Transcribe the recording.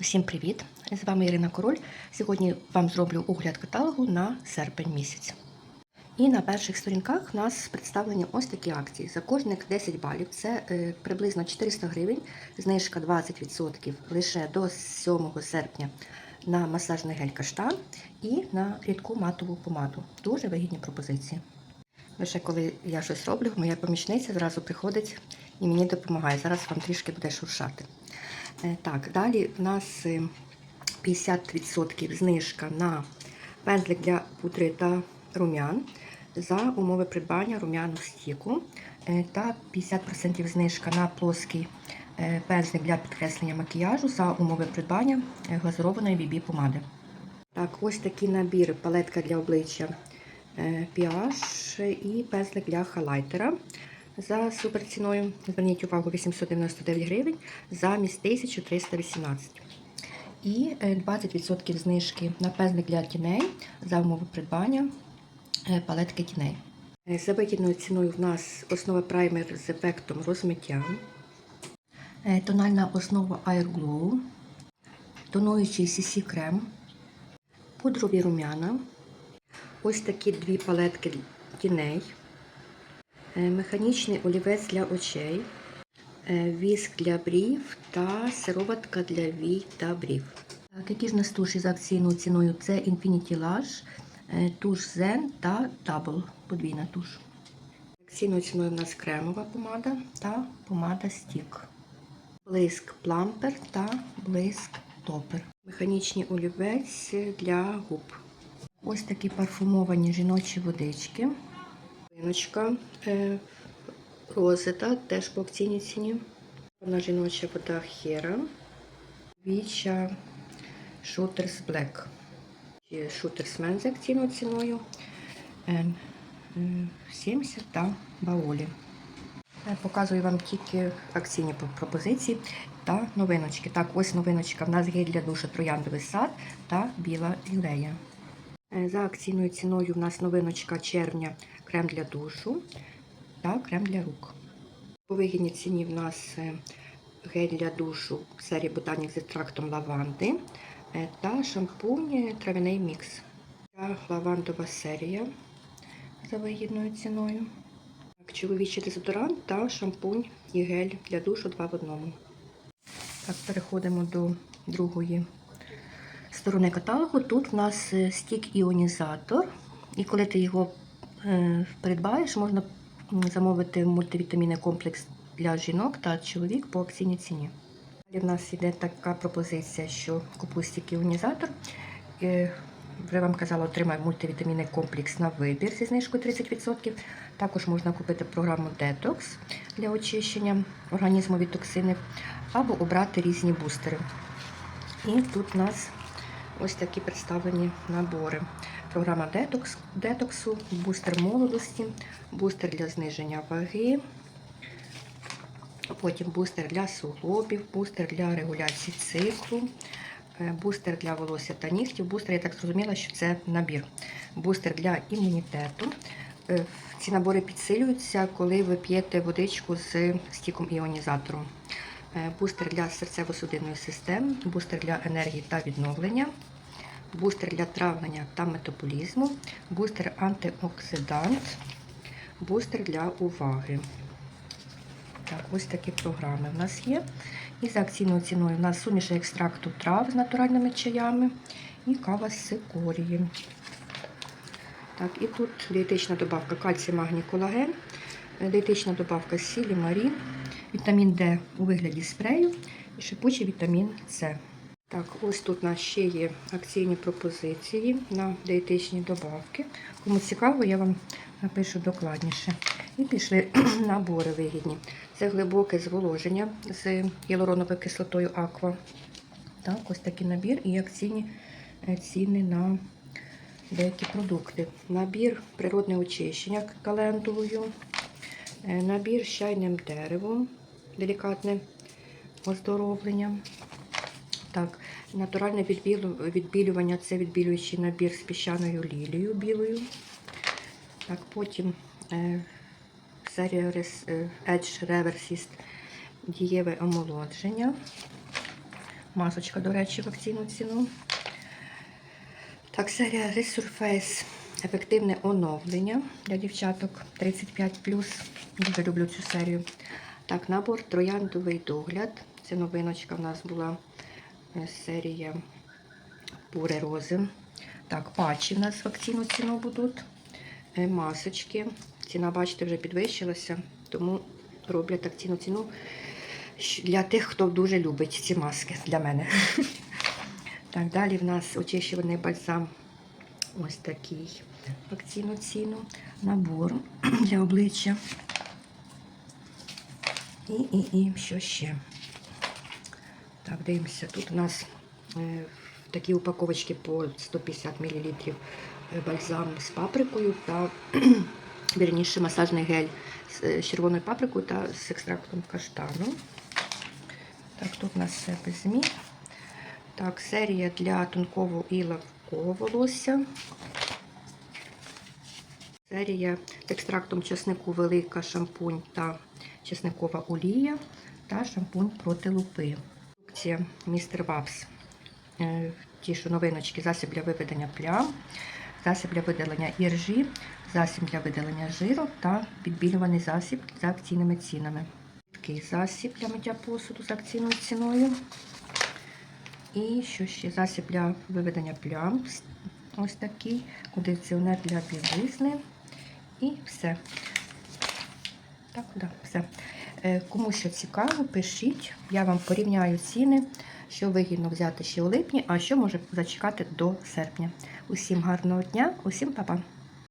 Усім привіт! З вами Ірина Король. Сьогодні вам зроблю огляд каталогу на серпень місяць. І на перших сторінках у нас представлені ось такі акції. За кожних 10 балів це е, приблизно 400 гривень, знижка 20% лише до 7 серпня на масажний гель каштан і на рідку матову помаду. Дуже вигідні пропозиції. Лише коли я щось роблю, моя помічниця зразу приходить і мені допомагає. Зараз вам трішки буде шуршати. Е, Так, далі в нас е, 50% знижка на пензлик для пудри та рум'ян за умови придбання рум'яну стіку. Е, та 50% знижка на плоский е, пензлик для підкреслення макіяжу за умови придбання е, глазурованої BB помади. Так, ось такий набір палетка для обличчя е, pH і пензлик для хайлайтера за суперціною. Зверніть увагу 899 гривень замість 1318. І е, 20% знижки на пензлик для тіней за умови придбання е, палетки тіней. Е, За вигідною ціною в нас основа праймер з ефектом розмиття, е, тональна основа Air Glow, тонуючий CC крем, пудрові рум'яна, ось такі дві палетки тіней, е, механічний олівець для очей, е, віск для брів та сироватка для вій та брів. Так, які ж нас туші за акційною ціною? Це Infinity Lash, е, туш Zen та Double, подвійна туш. Акційною ціною в нас кремова помада та помада Стік. Блиск плампер та блиск топер. Механічний олівець для губ. Ось такі парфумовані жіночі водички. Виночка е, розета, теж по акційній ціні. Вона жіноча вода Хера. Віча Shooters Black. Shooters Men з акційною ціною. Е, е, 70 та баолі. Я показую вам тільки акційні пропозиції та новиночки. Так, ось новиночка. В нас гель для душу трояндовий сад та біла лілея. Е, За акційною ціною в нас новиночка червня крем для душу та крем для рук. По вигідній ціні в нас е, гель для душу в серії Ботанік з екстрактом лаванди е, та шампунь травяний мікс. Та лавандова серія за вигідною ціною. Так, чоловічий дезодорант та шампунь і гель для душу два в одному. Так, переходимо до другої сторони каталогу. Тут в нас е, стік іонізатор. І коли ти його е, придбаєш, можна замовити мультивітамінний комплекс для жінок та чоловік по акційній ціні. Далі в нас йде така пропозиція, що купуй стік іонізатор. Е, Вже вам казала, отримай мультивітамінний комплекс на вибір зі знижкою 30%. Також можна купити програму Detox для очищення організму від токсинів або обрати різні бустери. І тут у нас ось такі представлені набори. Програма Detox, детоксу, бустер молодості, бустер для зниження ваги, потім бустер для суглобів, бустер для регуляції циклу, е, бустер для волосся та нігтів. Бустер, я так зрозуміла, що це набір. Бустер для імунітету. Е, Ці набори підсилюються, коли ви п'єте водичку з стіком іонізатором. Е, Бустер для серцево-судинної системи, бустер для енергії та відновлення, бустер для травлення та метаболізму, бустер антиоксидант, бустер для уваги. Так, ось такі програми в нас є. І за акційною ціною у нас суміш екстракту трав з натуральними чаями і кава з цикорії. Так, і тут дієтична добавка кальцій, магній, колаген, дієтична добавка сілі, марін, вітамін Д у вигляді спрею і шипучий вітамін С. Так, ось тут у нас ще є акційні пропозиції на дієтичні добавки. Кому цікаво, я вам напишу докладніше. І пішли набори вигідні. Це глибоке зволоження з гіалуроновою кислотою Аква. Так, ось такий набір і акційні е, ціни на деякі продукти. Набір природне очищення календулою, е, набір з чайним деревом, делікатне оздоровлення. Так, натуральне відбілювання це відбілюючий набір з піщаною лілією білою. Так, потім е, серія е, Edge Reversist дієве омолодження. Масочка, до речі, в ціну. Так, серія Resurface. Ефективне оновлення для дівчаток 35. Дуже люблю цю серію. Так, набор трояндовий догляд. Це новиночка в нас була е, серія Пуре рози. Так, патчі в нас в ціну будуть. Е, Масочки. Ціна, бачите, вже підвищилася, тому роблять акційну ціну для тих, хто дуже любить ці маски для мене. Так, далі в нас очищувальний бальзам. Ось такий в акційну ціну. Набор для обличчя. І, і, і що ще? Так, дивимося. Тут у нас е, в такій упаковочці по 150 мл бальзам з паприкою та вірніше масажний гель з е, червоною паприкою та з екстрактом каштану. Так, тут у нас все без змін. Так, серія для тонкого і легкого волосся. Серія з екстрактом чеснику велика шампунь та чесникова олія та шампунь проти лупи. Продукція Містер Вапс. Е, Ті, що новиночки, засіб для виведення плям, засіб для видалення іржі, засіб для видалення жиру та підбілюваний засіб за акційними цінами. Такий засіб для миття посуду за акційною ціною. І що ще? Засіб для виведення плям. Ось такий. Кондиціонер для білизни. І все. Так, да, все. Е, Кому що цікаво, пишіть. Я вам порівняю ціни, що вигідно взяти ще у липні, а що може зачекати до серпня. Усім гарного дня, усім па-па!